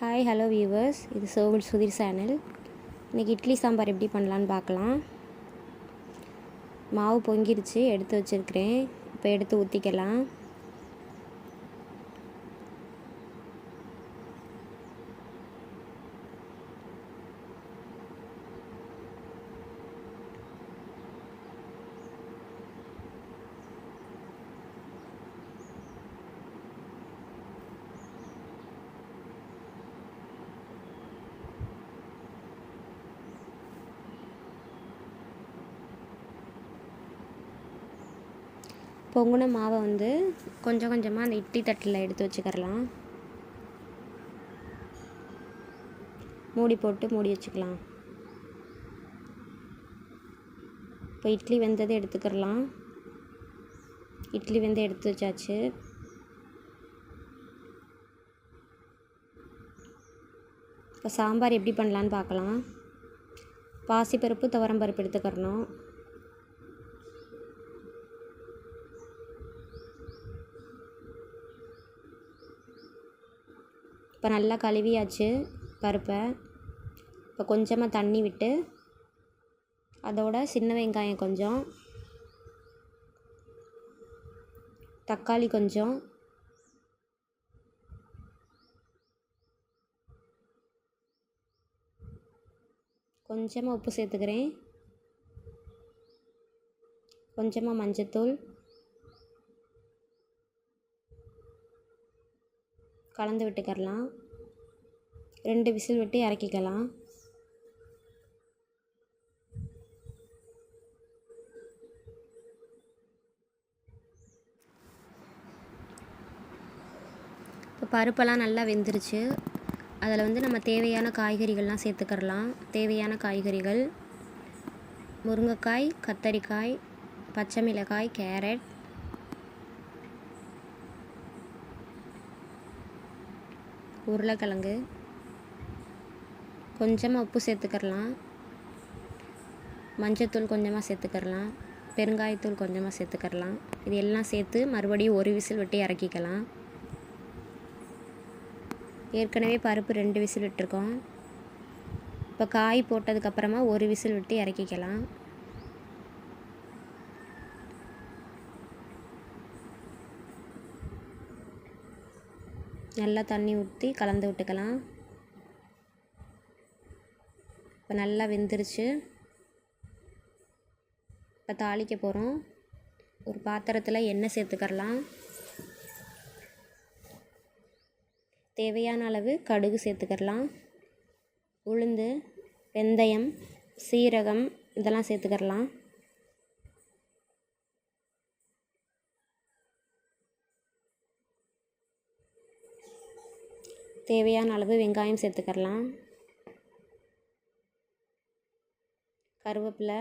Hi hello viewers இது சோகுல் Sudhir channel இன்றைக்கி இட்லி சாம்பார் எப்படி பண்ணலான்னு பார்க்கலாம். மாவு பொங்கிருச்சு எடுத்து வச்சுருக்கிறேன். இப்போ எடுத்து ஊற்றிக்கலாம் பொங்குன மாவை வந்து கொஞ்சம் கொஞ்சமாக அந்த இட்லி தட்டில் எடுத்து வச்சுக்கிறலாம். மூடி போட்டு மூடி வச்சுக்கலாம். இப்போ இட்லி வெந்ததை எடுத்துக்கிறலாம். இட்லி வெந்து எடுத்து வச்சாச்சு. இப்போ சாம்பார் எப்படி பண்ணலான்னு பார்க்கலாம் பாசிப்பருப்பு துவரம்பருப்பு எடுத்துக்கிறணும். இப்போ நல்லா கழுவியாச்சு பருப்பை. இப்போ கொஞ்சமாக தண்ணி விட்டு அதோட சின்ன வெங்காயம் கொஞ்சம் தக்காளி கொஞ்சம் கொஞ்சமாக உப்பு சேர்த்துக்கிறேன். கொஞ்சமாக மஞ்சத்தூள் கலந்து விட்டுக்கரலாம் ரெண்டு விசில் விட்டு இறக்கிக்கலாம். இப்போ பருப்பெல்லாம் நல்லா வெந்துருச்சு. அதில் வந்து நம்ம தேவையான காய்கறிகள்லாம் சேர்த்துக்கரலாம் தேவையான காய்கறிகள் முருங்கைக்காய் கத்தரிக்காய் பச்சை மிளகாய் கேரட் உருளைக்கிழங்கு. கொஞ்சமாக உப்பு சேர்த்துக்கிறலாம். மஞ்சத்தூள் கொஞ்சமாக சேர்த்துக்கிறலாம். பெருங்காயத்தூள் கொஞ்சமாக சேர்த்துக்கிறலாம். இது எல்லாம் சேர்த்து மறுபடியும் ஒரு விசில் விட்டு இறக்கிக்கலாம். ஏற்கனவே பருப்பு ரெண்டு விசில் விட்டுருக்கோம். இப்போ காய் போட்டதுக்கப்புறமா ஒரு விசில் விட்டு இறக்கிக்கலாம். நல்லா தண்ணி ஊற்றி கலந்து விட்டுக்கலாம். இப்போ நல்லா வெந்துருச்சு. இப்போ தாளிக்க போகிறோம் ஒரு பாத்திரத்தில் எண்ணெய் சேர்த்துக்கரலாம் தேவையான அளவு கடுகு சேர்த்துக்கரலாம் உளுந்து வெந்தயம் சீரகம் இதெல்லாம் சேர்த்துக்கரலாம் தேவையான அளவு வெங்காயம் சேர்த்துக்கரலாம் கருவேப்பிலை.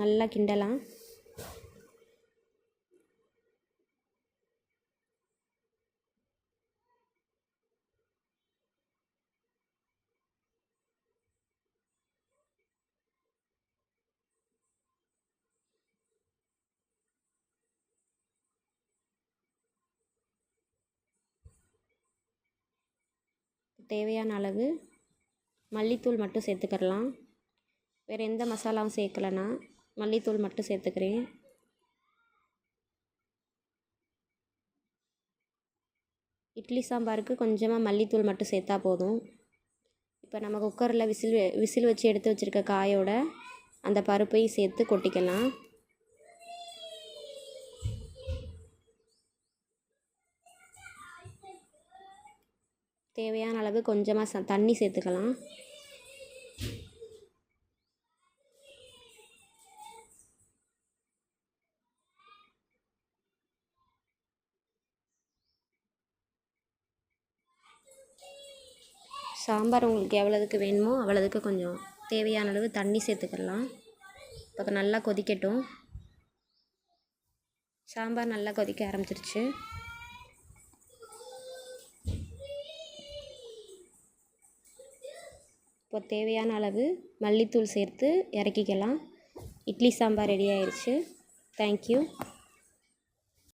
நல்லா கிண்டலாம். தேவையான அளவு மல்லித்தூள் மட்டும் சேர்த்துக்கிறலாம். வேறு எந்த மசாலாவும் சேர்க்கலைன்னா மல்லித்தூள் மட்டும் சேர்த்துக்கிறேன். இட்லி சாம்பாருக்கு கொஞ்சமாக மல்லித்தூள் மட்டும் சேர்த்தா போதும். இப்போ நம்ம குக்கரில் விசில் விசில் வச்சு எடுத்து வச்சுருக்க காயோட அந்த பருப்பையும் சேர்த்து கொட்டிக்கலாம். தேவையான அளவு கொஞ்சமாக ச தண்ணி சேர்த்துக்கலாம். சாம்பார் உங்களுக்கு எவ்வளோதுக்கு வேணுமோ அவ்வளோதுக்கு கொஞ்சம் தேவையான அளவு தண்ணி சேர்த்துக்கலாம். இப்போ நல்லா கொதிக்கட்டும். சாம்பார் நல்லா கொதிக்க ஆரம்பிச்சிருச்சு. இப்போ தேவையான அளவு மல்லித்தூள் சேர்த்து இறக்கிக்கலாம். இட்லி சாம்பார் ரெடி ஆயிடுச்சு தேங்க்யூ